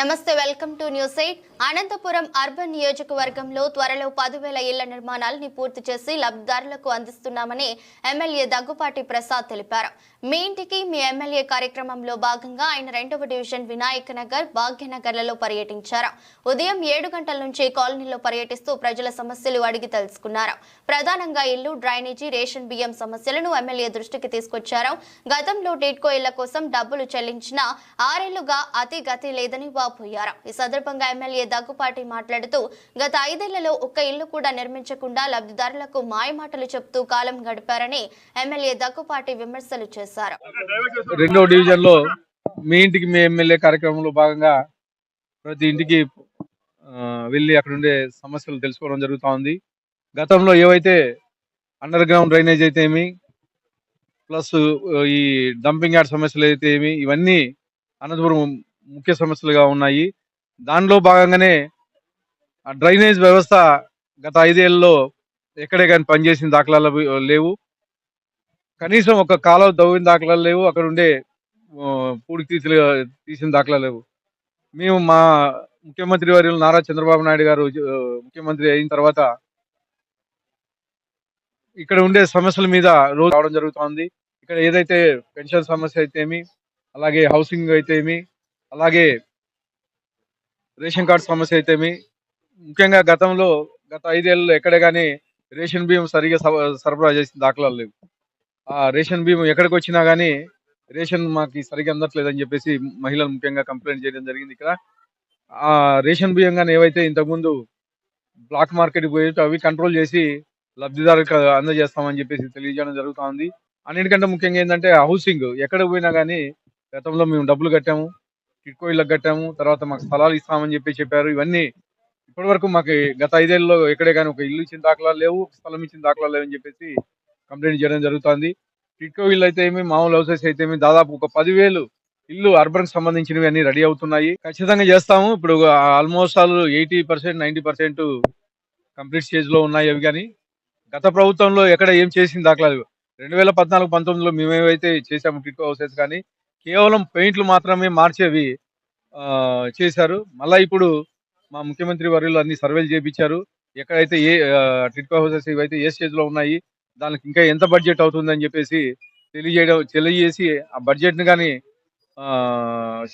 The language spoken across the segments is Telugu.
నమస్తే welcome to News Eight. Anantapur urban నియోజకవర్గంలో త్వరలో పదివేల ఇళ్ళ నిర్మాణాలని పూర్తి చేసి లబ్ధిదారులకు అందిస్తున్నామని ఎమ్మెల్యే దగ్గుపాటి ప్రసాద్ తెలిపారు. మీ ఇంటికి మీ ఎమ్మెల్యే కార్యక్రమంలో భాగంగా ఆయన రెండవ డివిజన్ వినాయక నగర్ భాగ్యనగర్లలో పర్యటించారు. ఉదయం ఏడు గంటల నుంచి కాలనీలో పర్యటిస్తూ ప్రజల సమస్యలు అడిగి తెలుసుకున్నారు. ప్రధానంగా ఇల్లు డ్రైనేజీ రేషన్ బియ్యం సమస్యలను ఎమ్మెల్యే దృష్టికి తీసుకొచ్చారు. గతంలో టిడ్కో ఇళ్ళ కోసం డబ్బులు చెల్లించిన ఆరేళ్ళుగా అతి గతి లేదని వాపోయారు ఈ సందర్భంగా ఎమ్మెల్యే దగ్గుపాటి మాట్లాడుతూ గత ఐదేళ్ళలో ఒక్క ఇల్లు కూడా నిర్మించకుండా లబ్ధిదారులకు మాయమాటలు చెప్తూ కాలం గడిపారని ఎమ్మెల్యే దగ్గుపాటి విమర్శలు చేశారు. రెండో డివిజన్లో మీ ఇంటికి మీ ఎమ్మెల్యే కార్యక్రమంలో భాగంగా ప్రతి ఇంటికి వెళ్ళి అక్కడ ఉండే సమస్యలు తెలుసుకోవడం జరుగుతూ ఉంది. గతంలో ఏవైతే అండర్ గ్రౌండ్ డ్రైనేజ్ అయితే ఏమి ప్లస్ ఈ డంపింగ్ యార్డ్ సమస్యలు అయితే ఏమి ఇవన్నీ అనంతపురం ముఖ్య సమస్యలుగా ఉన్నాయి. దానిలో భాగంగానే ఆ డ్రైనేజ్ వ్యవస్థ గత ఐదేళ్ళలో ఎక్కడే కానీ పనిచేసిన దాఖలాలు లేవు. కనీసం ఒక కాలువ దవ్విన దాఖలాలు లేవు. అక్కడ ఉండే ఆ, పూడికి తీసిన తీసిన దాఖలాలు లేవు. మేము మా ముఖ్యమంత్రి వర్యులు నారా చంద్రబాబు నాయుడు గారు ముఖ్యమంత్రి అయిన తర్వాత ఇక్కడ ఉండే సమస్యల మీద రోజు రావడం జరుగుతోంది. ఇక్కడ ఏదైతే పెన్షన్ సమస్య అయితే ఏమి అలాగే హౌసింగ్ అయితే ఏమి అలాగే రేషన్ కార్డు సమస్య అయితేమి ముఖ్యంగా గతంలో గత ఐదేళ్ళలో ఎక్కడే కానీ రేషన్ బియ్యం సరిగా సరఫరా చేసిన దాఖలాలు లేవు. ఆ రేషన్ బియ్యం ఎక్కడికి వచ్చినా కానీ రేషన్ మాకు సరిగా అందట్లేదని చెప్పేసి మహిళలు ముఖ్యంగా కంప్లైంట్ చేయడం జరిగింది ఇక్కడ. ఆ రేషన్ బియ్యం కానీ ఏవైతే ఇంతకుముందు బ్లాక్ మార్కెట్కి పోయి అవి కంట్రోల్ చేసి లబ్ధిదారులకు అందజేస్తామని చెప్పేసి తెలియజేయడం జరుగుతూ ఉంది. అన్నిటికంటే ముఖ్యంగా ఏంటంటే హౌసింగ్ ఎక్కడ పోయినా కానీ గతంలో మేము డబ్బులు కట్టాము. టిట్కో ఇళ్ళకి కట్టాము. తర్వాత మాకు స్థలాలు ఇస్తామని చెప్పి చెప్పారు. ఇవన్నీ ఇప్పటి వరకు మాకు గత ఐదేళ్ళలో ఎక్కడే కానీ ఒక ఇల్లు ఇచ్చిన దాఖలాలు లేవు స్థలం ఇచ్చిన దాఖలాలు లేవని చెప్పేసి కంప్లైంట్ చేయడం జరుగుతుంది. టిట్కో ఇల్లు అయితే ఏమి మామూలు హౌసెస్ అయితే ఏమి దాదాపు ఒక పదివేలు ఇల్లు అర్బన్ సంబంధించినవి అన్ని రెడీ అవుతున్నాయి. ఖచ్చితంగా చేస్తాము. ఇప్పుడు almost all eighty percent ninety percent complete స్టేజ్లో ఉన్నాయి అవి కానీ. గత ప్రభుత్వంలో ఎక్కడ ఏం చేసిన దాఖలాలు? రెండు వేల పద్నాలుగు పంతొమ్మిదిలో మేమేవైతే చేసాము టిట్కో హౌసెస్ కానీ కేవలం పెయింట్లు మాత్రమే మార్చేవి చేశారు. మళ్ళీ ఇప్పుడు మా ముఖ్యమంత్రి వర్యులు అన్ని సర్వేలు చేపించారు. ఎక్కడైతే ఏ ఆ, టిట్కో హౌసెస్ ఇవైతే ఏ స్టేజ్లో ఉన్నాయి దానికి ఇంకా ఎంత బడ్జెట్ అవుతుందని చెప్పేసి తెలియజేయడం తెలియజేసి ఆ బడ్జెట్ని కానీ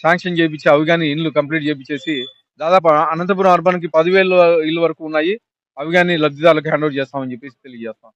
శాంక్షన్ చేయించి అవి కానీ ఇల్లు కంప్లీట్ చేపించేసి దాదాపు అనంతపురం అర్బన్కి పదివేల పదివేలు ఇల్లు వరకు ఉన్నాయి. అవి కానీ లబ్ధిదారులకు హ్యాండ్ ఓవర్ చేస్తామని చెప్పేసి తెలియజేస్తాం.